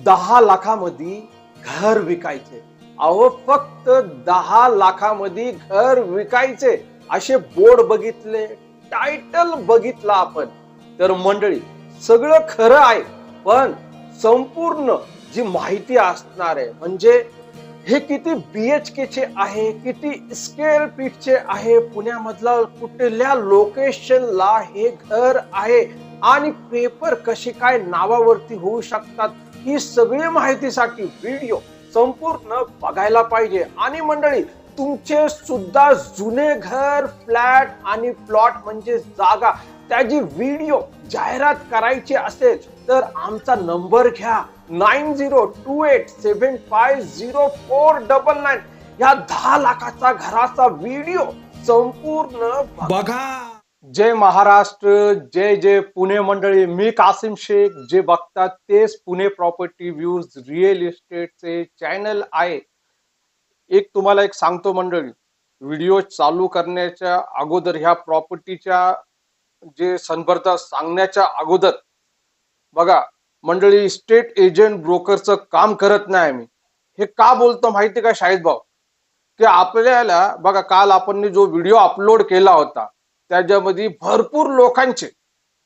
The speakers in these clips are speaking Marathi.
दहा लाखामध्ये घर विकायचे. अहो फक्त दहा लाखामध्ये घर विकायचे. असे बोर्ड बघितले टायटल बघितला आपण. तर मंडळी सगळं खरं आहे पण संपूर्ण जी माहिती असणार आहे म्हणजे हे किती बी एच चे आहे किती स्केल फीटचे आहे पुण्यामधला कुठल्या लोकेशनला हे घर आहे आणि पेपर कसे काय नावावरती होऊ शकतात ही सगळी माहितीसाठी व्हिडिओ संपूर्ण बघायला पाहिजे. आणि मंडळी तुमचे सुद्धा जुने घर फ्लॅट आणि प्लॉट म्हणजे जागा त्याची व्हिडिओ जाहिरात करायची असेल तर आमचा नंबर घ्या. Nine zero two eight seven five zero four double nine. या दहा लाखाचा घराचा व्हिडिओ संपूर्ण बघा. जय महाराष्ट्र जय जय पुणे मंडळी मी कासिम शेख जे बघतात तेच पुणे प्रॉपर्टी व्ह्यूज रिअल इस्टेटचे चॅनल आहे. एक तुम्हाला एक सांगतो मंडळी व्हिडिओ चालू करण्याच्या अगोदर ह्या प्रॉपर्टीच्या जे संदर्भ सांगण्याच्या अगोदर बघा मंडळी स्टेट एजंट ब्रोकरचं काम करत नाही मी. हे का बोलतो माहिती का शाहिद भाऊ? की आपल्याला बघा काल आपण जो व्हिडिओ अपलोड केला होता त्याच्यामध्ये भरपूर लोकांचे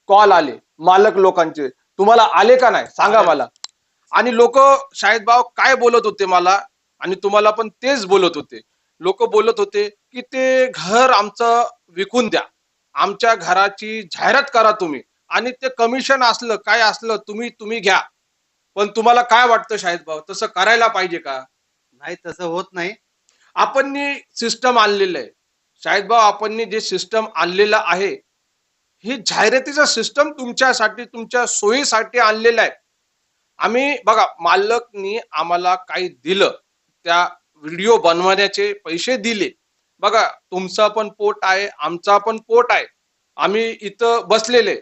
कॉल आले. मालक लोकांचे. तुम्हाला आले का नाही? सांगा मला. आणि लोक शाहिद भाऊ काय बोलत होते मला? आणि तुम्हाला पण तेच बोलत होते. लोक बोलत होते की ते घर आमचं विकून द्या. आमच्या घराची जाहिरात करा तुम्ही. आणि ते कमिशन असलं काय असलं तुम्ही तुम्ही घ्या. पण तुम्हाला काय वाटतं शाहिद भाऊ? तसं करायला पाहिजे का? नाही तसं होत नाही. आपण सिस्टम आणलेलं आहे. शाहिद भाऊ आपण जे सिस्टम आणलेलं आहे ही जाहिरातीचं सिस्टम तुमच्यासाठी तुमच्या सोयीसाठी आणलेलं आहे. आम्ही बघा मालकनी आम्हाला काही दिलं त्या व्हिडिओ बनवण्याचे पैसे दिले. बघा तुमचा पण पोट आहे आमचा पण पोट आहे. आम्ही इथं बसलेले.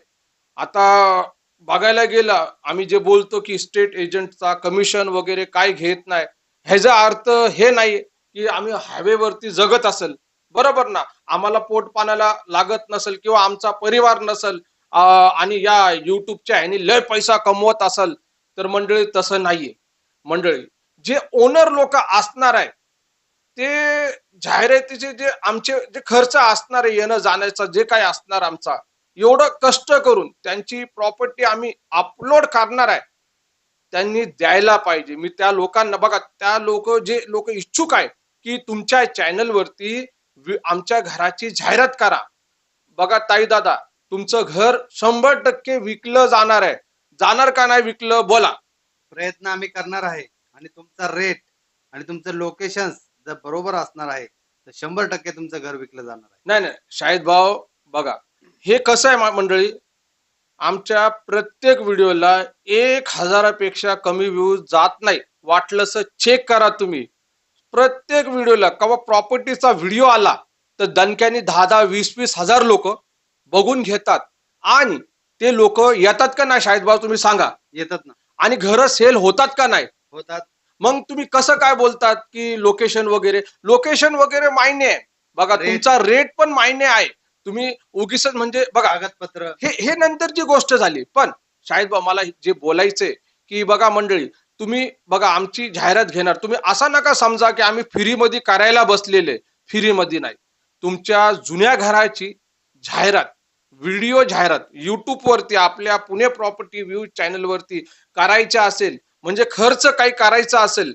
आता बघायला गेला आम्ही जे बोलतो की स्टेट एजंटचा कमिशन वगैरे काय घेत नाही ह्याचा अर्थ हे नाही की आम्ही हायवेवरती जगत असेल. बरोबर ना. आम्हाला पोट पाण्याला लागत नसेल किंवा आमचा परिवार नसेल आणि या युट्यूबच्या ह्यानी लय पैसा कमवत असेल तर मंडळी तसं नाहीये. मंडळी जे ओनर लोक असणार आहे ते जाहिरातीचे जे आमचे जे खर्च असणार आहे येणं जाण्याचा जे काय असणार आमचा एवढं कष्ट करून त्यांची प्रॉपर्टी आम्ही अपलोड करणार आहे त्यांनी द्यायला पाहिजे. मी त्या लोकांना बघा त्या लोक जे लोक इच्छुक आहे की तुमच्या चॅनलवरती आमच्या घराची जाहिरात करा. बघा ताई दादा तुमचं घर शंभर टक्के विकलं जाणार आहे. जाणार का नाही विकलं बोला. प्रयत्न आम्ही करणार आहे. आणि तुमचा रेट आणि तुमचं लोकेशन जर बरोबर असणार आहे तर शंभर टक्के तुमचं घर विकलं जाणार आहे. नाही नाही शाहिद भाऊ बघा हे कसं आहे मंडळी? आमच्या प्रत्येक व्हिडिओला एक हजारापेक्षा कमी व्ह्यूज जात नाही. वाटलंस चेक करा तुम्ही. प्रत्येक व्हिडिओला किंवा प्रॉपर्टीचा व्हिडिओ आला तर दणक्याने दहा दहा वीस वीस हजार लोक बघून घेतात. आणि ते लोक येतात का नाही शाहिद भाऊ तुम्ही सांगा. येतात ना. आणि घरं सेल होतात का नाही? होतात. मग तुम्ही कसं काय बोलतात की लोकेशन वगैरे? लोकेशन वगैरे मान्य आहे. बघा Rate. तुमचा रेट पण मान्य आहे. तुम्ही उगीच म्हणजे बघा कागदपत्र. हे हे नंतरची गोष्ट झाली. पण शाहिद भाऊ मला जे बोलायचंय की बघा मंडळी तुम्ही बघा आमची जाहिरात घेणार. तुम्ही असा नका समजा की आम्ही फ्रीमध्ये करायला बसलेले. फ्रीमध्ये नाही. तुमच्या जुन्या घराची जाहिरात व्हिडिओ जाहिरात युट्यूब वरती आपल्या पुणे प्रॉपर्टी व्ह्यू चॅनल वरती करायच्या असेल म्हणजे खर्च काही करायचा असेल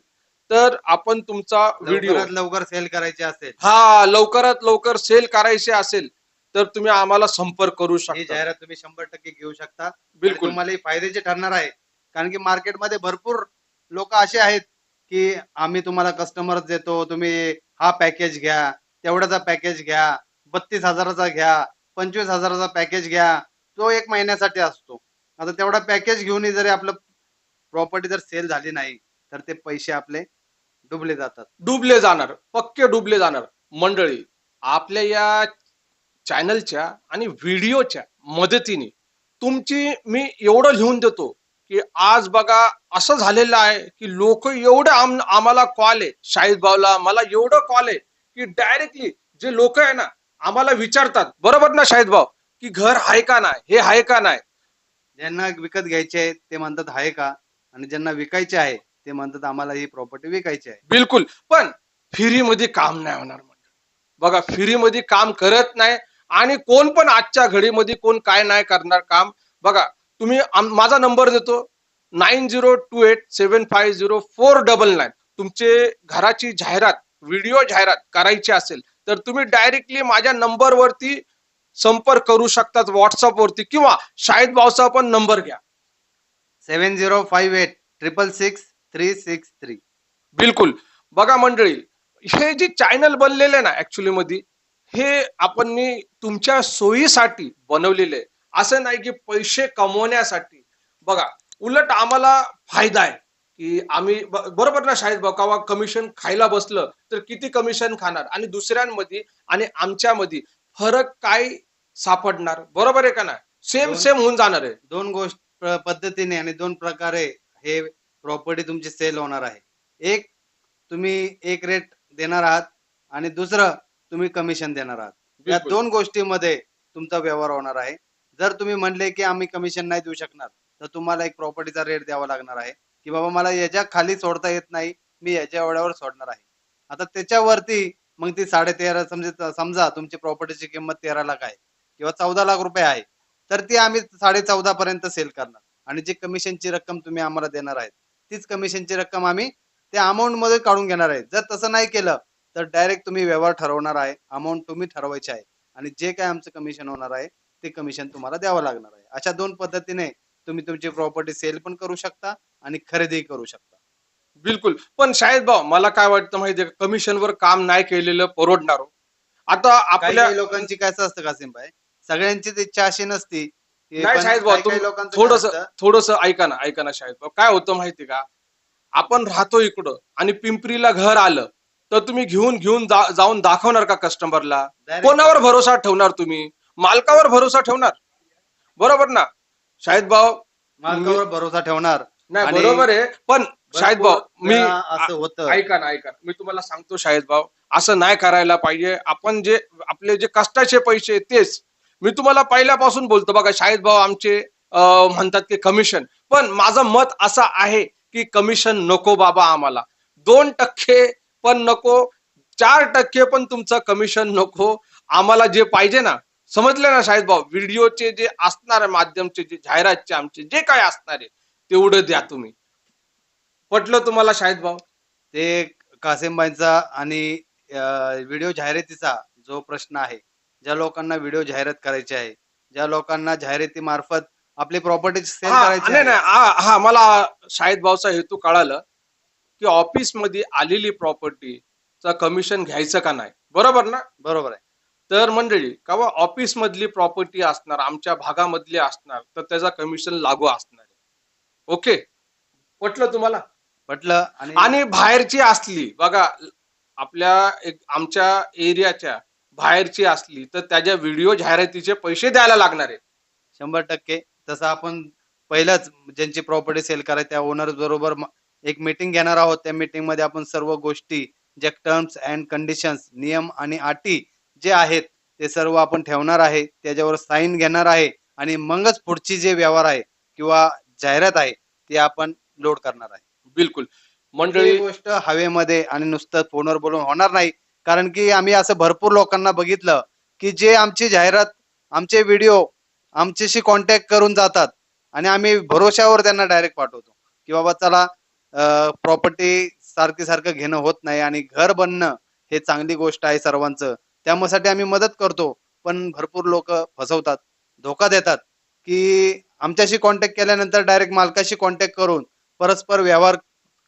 तर आपण तुमचा व्हिडिओ लवकर सेल करायचे असेल. हा लवकरात लवकर सेल करायचे असेल तर तुम्ही आम्हाला संपर्क करू शकता. जाहिरात तुम्ही शंभर टक्के घेऊ शकता. बिलकुल. तुम्हाला फायद्याची ठरणार आहे. कारण की मार्केटमध्ये भरपूर लोक असे आहेत की आम्ही तुम्हाला कस्टमर देतो तुम्ही हा पॅकेज घ्या तेवढ्याचा पॅकेज घ्या बत्तीस हजाराचा घ्या पंचवीस हजाराचा पॅकेज घ्या तो एक महिन्यासाठी असतो. आता तेवढा पॅकेज घेऊनही जरी आपलं प्रॉपर्टी जर सेल झाली नाही तर ते पैसे आपले डुबले जातात. डुबले जाणार पक्के डुबले जाणार. मंडळी आपल्या या चॅनलच्या आणि व्हिडिओच्या मदतीने तुमची मी एवढं लिहून देतो की आज बघा असं झालेलं आहे की लोक एवढं आम आम्हाला कॉल आहे. शाहिद भाऊला मला एवढं कॉल आहे की डायरेक्टली जे लोक आहे ना आम्हाला विचारतात. बरोबर ना शाहिद भाऊ? की घर आहे का नाही? हे आहे का नाही? ज्यांना विकत घ्यायचे आहे ते म्हणतात आहे का? आणि ज्यांना विकायचे आहे ते म्हणतात आम्हाला ही प्रॉपर्टी विकायची आहे. बिलकुल. पण फ्रीमध्ये काम नाही होणार मंडळी बघा फ्रीमध्ये काम करत नाही. आणि कोण पण आजच्या घडीमध्ये कोण काय नाही करणार काम. बघा तुम्ही माझा नंबर देतो. Nine zero two eight seven five zero four double nine. तुमचे घराची जाहिरात व्हिडिओ जाहिरात करायची असेल तर तुम्ही डायरेक्टली माझ्या नंबरवरती संपर्क करू शकतात व्हॉट्सअपवरती किंवा शाहिद भाऊचा पण नंबर घ्या. Seven zero five eight triple six three six three. बिलकुल. बघा मंडळी हे जे चॅनल बनलेले ना ऍक्च्युली मध्ये हे आपण तुमच्या सोयीसाठी बनवलेले आहे. असं नाही की पैसे कमवण्यासाठी. बघा उलट आम्हाला फायदा आहे की आम्ही बरोबर ना शाहिद भाऊ? का कमिशन खायला बसलं तर किती कमिशन खाणार? आणि दुसऱ्यांमध्ये आणि आमच्यामध्ये फरक काय सापडणार? बरोबर आहे का ना सेम सेम होऊन जाणार आहे. दोन गोष्ट पद्धतीने आणि दोन प्रकारे हे प्रॉपर्टी तुमची सेल होणार आहे. एक तुम्ही एक रेट देणार आहात आणि दुसरं तुम्ही कमिशन देणार आहात. या. दोन गोष्टीमध्ये तुमचा व्यवहार होणार आहे. जर तुम्ही म्हणले की आम्ही कमिशन नाही देऊ शकणार तर तुम्हाला एक प्रॉपर्टीचा रेट द्यावा लागणार आहे. की बाबा मला याच्या खाली सोडता येत नाही मी याच्या एवढ्यावर सोडणार आहे. आता त्याच्यावरती मग ती साडे तेरा समजा समजा तुमची प्रॉपर्टीची किंमत तेरा लाख आहे किंवा चौदा लाख रुपये आहे तर ती आम्ही साडे चौदा पर्यंत सेल करणार. आणि जी कमिशनची रक्कम तुम्ही आम्हाला देणार आहेत तीच कमिशनची रक्कम आम्ही त्या अमाऊंटमध्ये काढून घेणार आहे. जर तसं नाही केलं तर डायरेक्ट तुम्ही व्यवहार ठरवणार आहे अमाऊंट तुम्ही ठरवायचे आहे. आणि जे काय आमचं कमिशन होणार आहे ते कमिशन तुम्हाला द्यावं लागणार आहे. अशा दोन पद्धतीने तुम्ही तुमची प्रॉपर्टी सेल पण करू शकता आणि खरेदी करू शकता. बिलकुल. पण शाहिद भाऊ मला काय वाटतं माहितीये का? कमिशनवर काम नाही केलेलं परवडणार हो. आता आपल्या काही लोकांची काय असं असतं कासिम भाई सगळ्यांचीच इच्छा अशी नसती नाही पण शाहिद भाऊ काही- काही तुम्ही लोकांचं काय थोडस असतं, थोडस ऐका ना ऐका ना शाहिद भाऊ. काय होतं माहिती का? आपण राहतो इकडं आणि पिंपरीला घर आलं तर तुम्ही घेऊन घेऊन जा- जाऊन दाखवणार का कस्टमरला direct. कोणावर भरोसा ठेवणार तुम्ही? मालकावर भरोसा ठेवणार. बरोबर ना? शाहिद भाऊ मालकावर भरोसा ठेवणार. नाही आणि बरोबर आहे पण शाहिद भाऊ मी वेळा असं होतं. ऐका ना ऐका ना. मी तुम्हाला सांगतो शाहिद भाऊ असं नाही करायला पाहिजे. आपण जे आपले जे कष्टाचे पैसे आहेत तेच. मी तुम्हाला पहिल्यापासून बोलतो बघा शाहिद भाऊ आमचे अं, म्हणतात की कमिशन पण माझं मत असं आहे की कमिशन नको बाबा आम्हाला. दोन टक्के पण नको चार टक्के पण तुमचं कमिशन नको. आम्हाला जे पाहिजे ना समजले ना शाहिद भाऊ? व्हिडिओचे जे असणार आहे माध्यमचे जे जाहिरातचे आमचे जे काय असणार आहे तेवढं द्या तुम्ही. पटलं तुम्हाला शाहिद भाऊ? ते कासिमबाईंचा आणि व्हिडिओ जाहिरातीचा जो प्रश्न आहे ज्या लोकांना व्हिडिओ जाहिरात करायची आहे ज्या लोकांना जाहिराती मार्फत आपली प्रॉपर्टी सेल करायची नाही हा हा, मला शाहिद भाऊचा हेतू कळालं की ऑफिसमध्ये आलेली प्रॉपर्टीचं कमिशन घ्यायचं का नाही. बरोबर ना? बरोबर आहे. तर मंडळी का ऑफिस मधली प्रॉपर्टी असणार आमच्या भागामधली असणार तर त्याचा कमिशन लागू असणार आहे. ओके पटलं तुम्हाला? पटलं आणि बाहेरची असली बघा आपल्या एक आमच्या एरियाच्या बाहेरची असली तर त्याच्या व्हिडिओ जाहिरातीचे पैसे द्यायला लागणार आहे. शंभर टक्के. तसं आपण पहिलंच ज्यांची प्रॉपर्टी सेल करायची त्या ओनर बरोबर एक मीटिंग घेणार आहोत. त्या मीटिंगमध्ये आपण सर्व गोष्टी ज्या टर्म्स अँड कंडिशन्स नियम आणि अटी जे आहेत ते सर्व आपण ठेवणार आहे त्याच्यावर साईन घेणार आहे आणि मगच पुढची जे व्यवहार आहे किंवा जाहिरात आहे ती आपण लोड करणार आहे. बिलकुल. मंडळी गोष्ट हवेमध्ये आणि नुसतं फोनवर बोलून होणार नाही. कारण की आम्ही असं भरपूर लोकांना बघितलं की जे आमची जाहिरात आमचे व्हिडिओ आमच्याशी कॉन्टॅक्ट करून जातात आणि आम्ही भरोशावर त्यांना डायरेक्ट पाठवतो की बाबा चला प्रॉपर्टी सारखी सारखं घेणं होत नाही आणि घर बनणं हे चांगली गोष्ट आहे सर्वांचं. त्यामुळे आम्ही मदत करतो. पण भरपूर लोक फसवतात धोका देतात की आमच्याशी कॉन्टॅक्ट केल्यानंतर डायरेक्ट मालकाशी कॉन्टॅक्ट करून परस्पर व्यवहार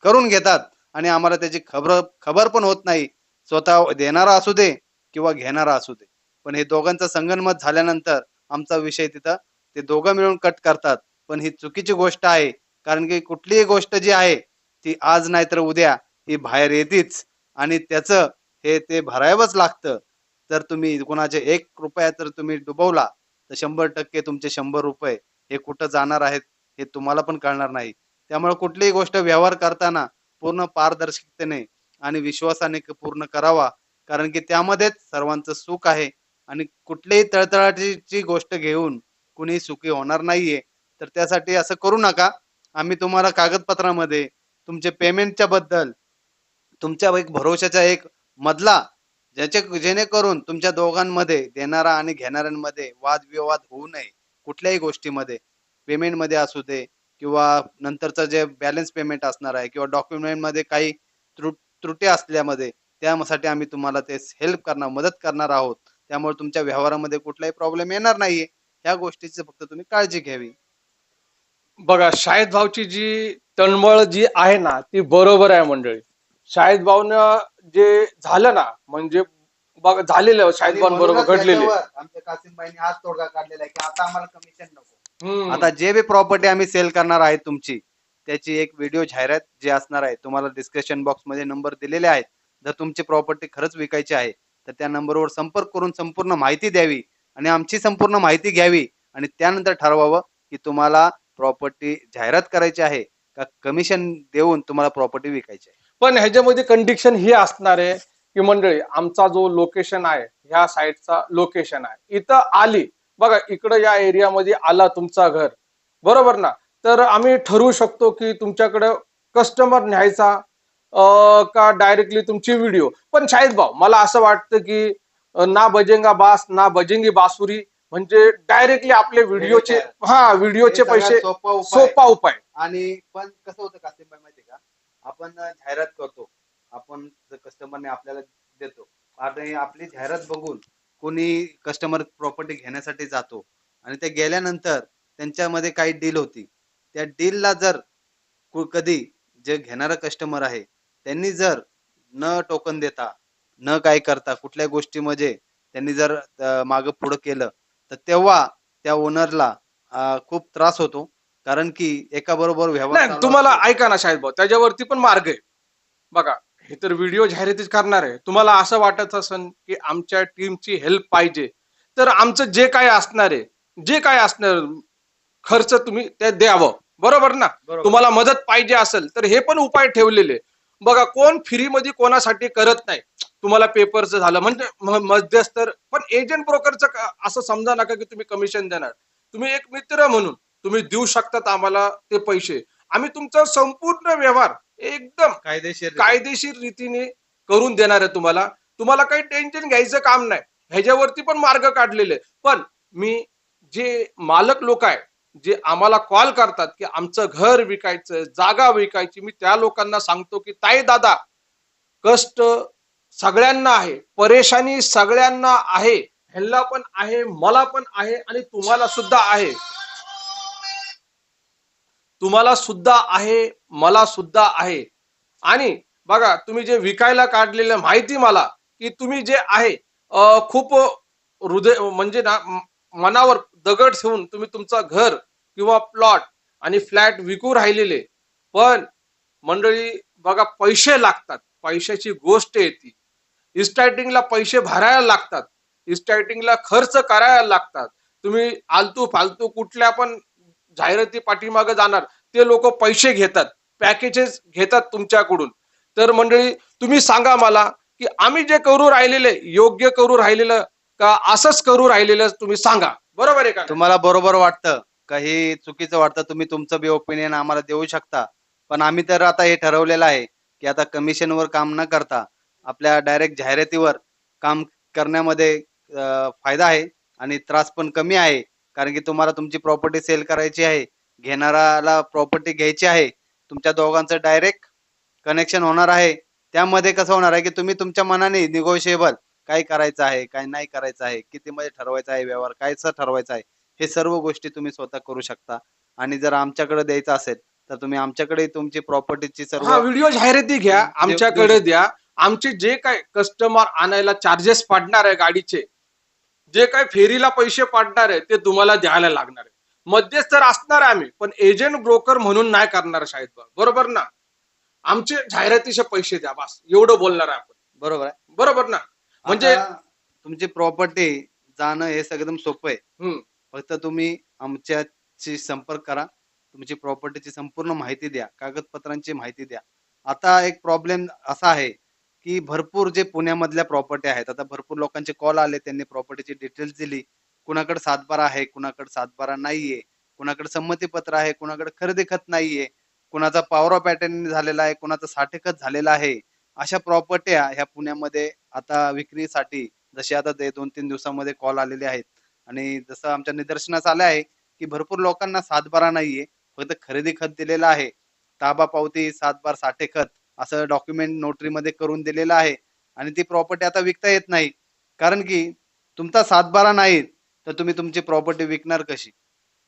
करून घेतात आणि आम्हाला त्याची खबर खबर पण होत नाही. स्वतः देणारा असू दे किंवा घेणारा असू दे. पण हे दोघांचं संगनमत झाल्यानंतर आमचा विषय तिथं ते दोघं मिळून कट करतात. पण ही चुकीची गोष्ट आहे. कारण की कुठलीही गोष्ट जी आहे ती आज नाहीतर उद्या ही बाहेर येतीच आणि त्याचं हे ते भरावंच लागतं. तर तुम्ही कोणाचे एक रुपया तर तुम्ही डुबवला तर शंभर टक्के तुमचे शंभर रुपये हे कुठं जाणार आहेत हे तुम्हाला पण कळणार नाही. त्यामुळे कुठलीही गोष्ट व्यवहार करताना पूर्ण पारदर्शकतेने आणि विश्वासाने पूर्ण करावा. कारण की त्यामध्येच सर्वांचं सुख आहे आणि कुठलीही तळतळाची गोष्ट घेऊन कुणी सुखी होणार नाहीये तर त्यासाठी असं करू नका. आम्ही तुम्हाला कागदपत्रामध्ये तुमचे पेमेंटच्या बद्दल तुमच्या एक भरोशाचा एक मधला ज्याचे जेणेकरून तुमच्या दोघांमध्ये देणारा आणि घेणाऱ्यांमध्ये वादविवाद होऊ नये कुठल्याही गोष्टीमध्ये. पेमेंटमध्ये असू दे किंवा नंतरचं जे बॅलन्स पेमेंट असणार आहे किंवा डॉक्युमेंटमध्ये काही त्रुट त्रुटी असल्यामध्ये त्यासाठी आम्ही तुम्हाला ते हेल्प करणार मदत करणार आहोत. त्यामुळे तुमच्या व्यवहारामध्ये कुठलाही प्रॉब्लेम येणार नाहीये. ह्या गोष्टीची फक्त तुम्ही काळजी घ्यावी. बघा शाहिद भाऊची जी तळमळ जी आहे ना ती बरोबर आहे मंडळी. शाहिद भाऊनं जे झालं ना म्हणजे बघा झालेलं आहे शाहिद भाऊ बरोबर घडलेले. आमच्या कासिमबाईंनी आज तोडगा काढलेला आहे की आता आम्हाला कमिशन नको. आता जे बी प्रॉपर्टी आम्ही सेल करणार आहे तुमची त्याची एक व्हिडिओ जाहिरात जी असणार आहे तुम्हाला डिस्क्रिप्शन बॉक्समध्ये नंबर दिलेले आहेत. जर तुमची प्रॉपर्टी खरंच विकायची आहे तर त्या नंबरवर संपर्क करून संपूर्ण माहिती द्यावी आणि आमची संपूर्ण माहिती घ्यावी आणि त्यानंतर ठरवावं की तुम्हाला प्रॉपर्टी जाहिरात करायची आहे का कमिशन देऊन तुम्हाला प्रॉपर्टी विकायची आहे. पण ह्याच्यामध्ये कंडिशन ही असणार आहे की मंडळी आमचा जो लोकेशन आहे ह्या साईडचा लोकेशन आहे. इथं आली बघा इकडं या एरियामध्ये आला तुमचा घर. बरोबर ना? तर आम्ही ठरवू शकतो की तुमच्याकडं कस्टमर न्यायचा का डायरेक्टली तुमची व्हिडिओ पण शाहिद भाऊ मला असं वाटतं की ना बजेंगा बास ना बजेंगी बासुरी म्हणजे डायरेक्टली आपले व्हिडिओचे हा व्हिडिओचे पैसे सोपा उपाय. सोपा उपाय. आणि पण कसं होतं कासिमबाई माहिती का? आपण जाहिरात करतो आपण कस्टमरने आपल्याला देतो आणि आपली जाहिरात बघून कोणी कस्टमर प्रॉपर्टी घेण्यासाठी जातो आणि ते गेल्यानंतर त्यांच्यामध्ये काही डील होती त्या डीलला जर कु- कधी जे घेणारा कस्टमर आहे त्यांनी जर न टोकन देता न काय करता कुठल्या गोष्टीमध्ये त्यांनी जर माग पुढं केलं तर तेव्हा त्या ओनरला खूप त्रास होतो. कारण की एका बरोबर व्यवहार तुम्हाला. ऐका ना शाहिद भाऊ त्याच्यावरती पण मार्ग आहे. बघा हे तर व्हिडिओ जाहिरातीच करणार आहे. तुम्हाला असं वाटत असेल की आमच्या टीमची हेल्प पाहिजे. तर आमचं जे काय असणार आहे जे काय असणार खर्च तुम्ही ते द्यावं. बरोबर ना. तुम्हाला मदत पाहिजे असेल तर हे पण उपाय ठेवलेले बघा कोण फ्री मध्ये कोणासाठी करत नाही. तुम्हाला पेपरचं झालं म्हणजे मध्यस्तर पण एजंट ब्रोकरचं असं समजा नका की तुम्ही कमिशन देणार. तुम्ही एक मित्र म्हणून तुम्ही देऊ शकतात आम्हाला ते पैसे. आम्ही तुमचा संपूर्ण व्यवहार एकदम कायदेशीर कायदेशीर रीतीने करून देणार आहे तुम्हाला. तुम्हाला काही टेन्शन घ्यायचं काम नाही. ह्याच्यावरती पण मार्ग काढलेले. पण मी जे मालक लोक आहे जे आम्हाला कॉल करतात की आमचं घर विकायचं जागा विकायची मी त्या लोकांना सांगतो की ताई दादा कष्ट सगळ्यांना आहे परेशानी सगळ्यांना आहे ह्यांना पण आहे मला पण आहे आणि तुम्हाला सुद्धा आहे. तुम्हाला सुद्धा आहे मला सुद्धा आहे. आणि बघा तुम्ही जे विकायला काढलेलं माहिती मला की तुम्ही जे आहे खूप हृदय म्हणजे ना मनावर दगड ठेवून तुम्ही तुमचं घर किंवा प्लॉट आणि फ्लॅट विकू राहिलेले. पण मंडळी बघा पैसे लागतात. पैशाची गोष्ट येते इस्टार्टिंगला पैसे भरायला लागतात. इस्टार्टिंगला खर्च करायला लागतात. तुम्ही आलतू फालतू कुठल्या पण जाहिराती पाठीमागे जाणार ते लोक पैसे घेतात पॅकेजेस घेतात तुमच्याकडून. तर मंडळी तुम्ही सांगा मला की आम्ही जे करू राहिलेले योग्य करू राहिलेलं का असंच करू राहिलेलं तुम्ही सांगा. बरोबर आहे का? तुम्हाला बरोबर वाटतं काही चुकीचं वाटतं तुम्ही तुमचं बी ओपिनियन आम्हाला देऊ शकता. पण आम्ही तर आता हे ठरवलेलं आहे की आता कमिशनवर काम न करता आपल्या डायरेक्ट जाहिरातीवर काम करण्यामध्ये फायदा आहे आणि त्रास पण कमी आहे. कारण की तुम्हाला तुमची प्रॉपर्टी सेल करायची आहे घेणाराला प्रॉपर्टी घ्यायची आहे तुमच्या दोघांचं डायरेक्ट कनेक्शन होणार आहे. त्यामध्ये कसं होणार आहे की तुम्ही तुमच्या मनाने निगोशिएबल काय करायचं आहे काय नाही करायचं आहे किती मध्ये ठरवायचं आहे व्यवहार कायचं ठरवायचं आहे हे सर्व गोष्टी तुम्ही स्वतः करू शकता. आणि जर आमच्याकडे द्यायचं असेल तर तुम्ही आमच्याकडे तुमची प्रॉपर्टीची सर्व व्हिडिओ जाहिराती घ्या आमच्याकडे द्या. आमचे जे काय कस्टमर आणायला चार्जेस पडणार आहे गाडीचे जे काय फेरीला पैसे पडणार आहे ते तुम्हाला द्यायला लागणार आहे. मध्यस्तर असणार आहे आम्ही पण एजंट ब्रोकर म्हणून नाही करणार शाहिद. बरोबर ना? आमचे जाहिरातीचे पैसे द्या बस. एवढं बोलणार आहे आपण. बरोबर आहे. बरोबर ना? म्हणजे तुमची प्रॉपर्टी जाणं हे एकदम सोपं आहे. फक्त तुम्ही आमच्याशी संपर्क करा. तुमची प्रॉपर्टीची संपूर्ण माहिती द्या. कागदपत्रांची माहिती द्या. आता एक प्रॉब्लेम असा आहे की भरपूर जे पुण्यामधल्या प्रॉपर्टी आहेत आता भरपूर लोकांचे कॉल आले त्यांनी प्रॉपर्टीची डिटेल्स दिली. कुणाकडे सातबारा आहे कुणाकडे सातबारा नाहीये. कुणाकडे संमतीपत्र आहे कुणाकडे खरेदी खत नाहीये. कुणाचा पॉवर ऑफ पॅटर्न झालेला आहे कुणाचा साठे खत झालेला आहे. अशा प्रॉपर्ट्या ह्या पुण्यामध्ये आता विक्रीसाठी जसे आता ते दोन तीन दिवसामध्ये कॉल आलेले आहेत. आणि जसं आमच्या निदर्शनास आलं आहे की भरपूर लोकांना सातबारा नाहीये फक्त खरेदी खत दिलेलं आहे. ताबा पावती सातबार साठे खत असं डॉक्युमेंट नोटरीमध्ये करून दिलेलं आहे. आणि ती प्रॉपर्टी आता विकता येत नाही. कारण की तुमचा सातबारा नाही तर तुम्ही तुमची प्रॉपर्टी विकणार कशी?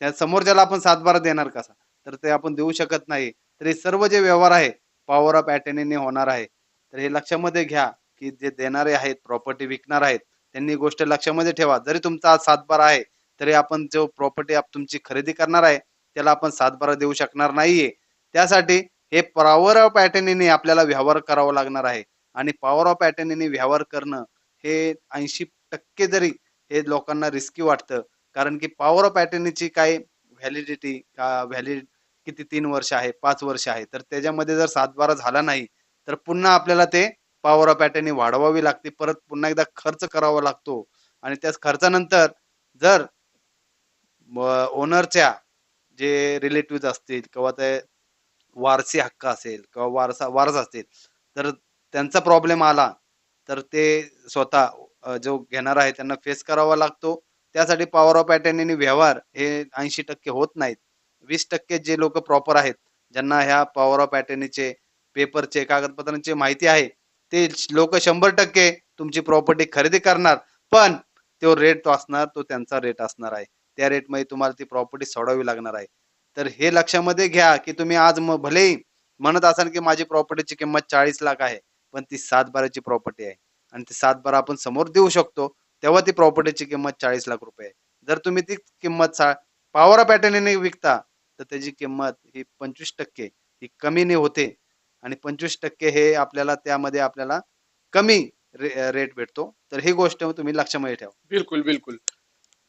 त्या समोरच्याला आपण सातबारा देणार कसा? तर ते आपण देऊ शकत नाही. तर हे सर्व जे व्यवहार आहे पॉवर ऑफ अटर्नीने होणार आहे. तर हे लक्षामध्ये घ्या की जे देणारे आहेत प्रॉपर्टी विकणार आहेत त्यांनी गोष्ट लक्षामध्ये ठेवा. जरी तुमचा आज सातबारा आहे तरी आपण जो प्रॉपर्टी आप तुमची खरेदी करणार आहे त्याला आपण सातबारा देऊ शकणार नाहीये. त्यासाठी हे पॉवर ऑफ अटर्नीने आपल्याला व्यवहार करावा लागणार आहे. आणि पॉवर ऑफ अटर्नीने व्यवहार करणं हे ऐंशी टक्के जरी हे लोकांना रिस्की वाटतं कारण की पॉवर ऑफ अटर्नीची काय व्हॅलिडिटी व्हॅलिड किती तीन वर्ष आहे पाच वर्ष आहे तर त्याच्यामध्ये जर सातबारा झाला नाही तर पुन्हा आपल्याला ते पॉवर ऑफ अटर्नी वाढवावी लागते. परत पुन्हा एकदा खर्च करावा लागतो. आणि त्या खर्चानंतर जर ओनरच्या जे रिलेटिव्ह असतील किंवा ते वारसी हक्क असेल किंवा वारसा वारस असतील तर त्यांचा प्रॉब्लेम आला तर ते स्वतः जो घेणार आहे त्यांना फेस करावा लागतो. त्यासाठी पॉवर ऑफ अटेंडनी व्यवहार हे ऐंशी टक्के होत नाहीत. वीस टक्के जे लोक प्रॉपर आहेत ज्यांना ह्या पॉवर ऑफ अटर्नीचे पेपरचे कागदपत्रांची माहिती आहे ते लोक शंभर टक्के तुमची प्रॉपर्टी खरेदी करणार पण तो रेट तो असणार तो त्यांचा रेट असणार आहे. त्या रेटमध्ये तुम्हाला ती प्रॉपर्टी सोडावी लागणार आहे. तर हे लक्षामध्ये घ्या की तुम्ही आज भले भलेही म्हणत असाल की माझी प्रॉपर्टीची किंमत चाळीस लाख आहे पण ती सात बाराची प्रॉपर्टी आहे. आणि ती सात बारा आपण समोर देऊ शकतो तेव्हा ती प्रॉपर्टीची किंमत चाळीस लाख रुपये आहे. जर तुम्ही ती किंमत पॉवर ऑफ अटर्नीने विकता तर त्याची किंमत ही पंचवीस टक्के ही कमीने होते. आणि पंचवीस टक्के हे आपल्याला त्यामध्ये आपल्याला कमी रे रेट भेटतो. तर ही गोष्ट तुम्ही लक्षामध्ये ठेवा. बिलकुल बिलकुल.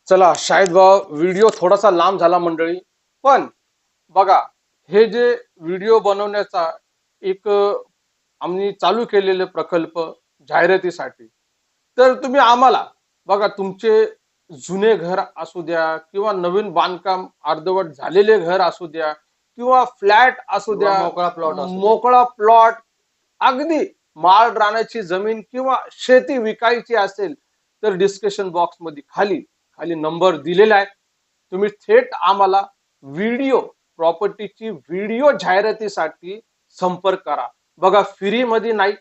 चला शाहिद भाऊ व्हिडिओ थोडासा लांब झाला मंडळी. पण बघा हे जे व्हिडिओ बनवण्याचा एक आम्ही चालू केलेले प्रकल्प जाहिरातीसाठी तर तुम्ही आम्हाला बघा तुमचे जुने घर असू द्या किंवा नवीन बांधकाम अर्धवट झालेले घर असू द्या किंवा फ्लॅट असू द्या मोकळा प्लॉट मोकळा प्लॉट अगदी माळ रानाची जमीन किंवा शेती विकायची असेल तर डिस्कशन बॉक्समध्ये खाली खाली नंबर दिलेला आहे. तुम्ही थेट आम्हाला व्हिडिओ प्रॉपर्टीची व्हिडिओ जाहिरातीसाठी संपर्क करा. बघा फ्रीमध्ये नाही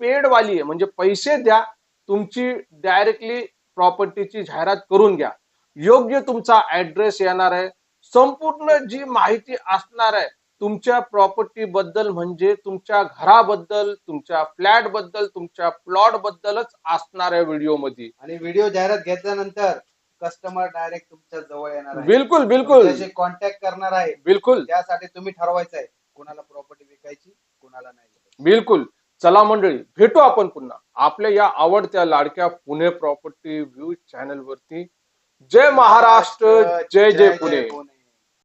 पेडवाली आहे. म्हणजे पैसे द्या तुमची डायरेक्टली प्रॉपर्टीची जाहिरात करून घ्या. योग्य तुमचा ऍड्रेस येणार आहे. संपूर्ण जी माहिती असणार आहे तुमच्या प्रॉपर्टी बद्दल म्हणजे तुमच्या घराबद्दल तुमच्या फ्लॅटबद्दल तुमच्या प्लॉट बद्दलच असणार आहे व्हिडिओमध्ये आणि व्हिडिओ जाहिरात घेतल्यानंतर कस्टमर डायरेक्ट तुमच्या जवळ येणार आहे. बिलकुल बिलकुल. कॉन्टॅक्ट करणार आहे. बिलकुल. त्यासाठी तुम्ही ठरवायचं आहे. कोणाला प्रॉपर्टी विकायची कोणाला नाही बिलकुल. चला मंडळी भेटू आपण पुन्हा. आपल्या या आवडत्या लाडक्या पुणे प्रॉपर्टी व्ह्यू चॅनल वरती. जय महाराष्ट्र जय जय पुणे. पुणे.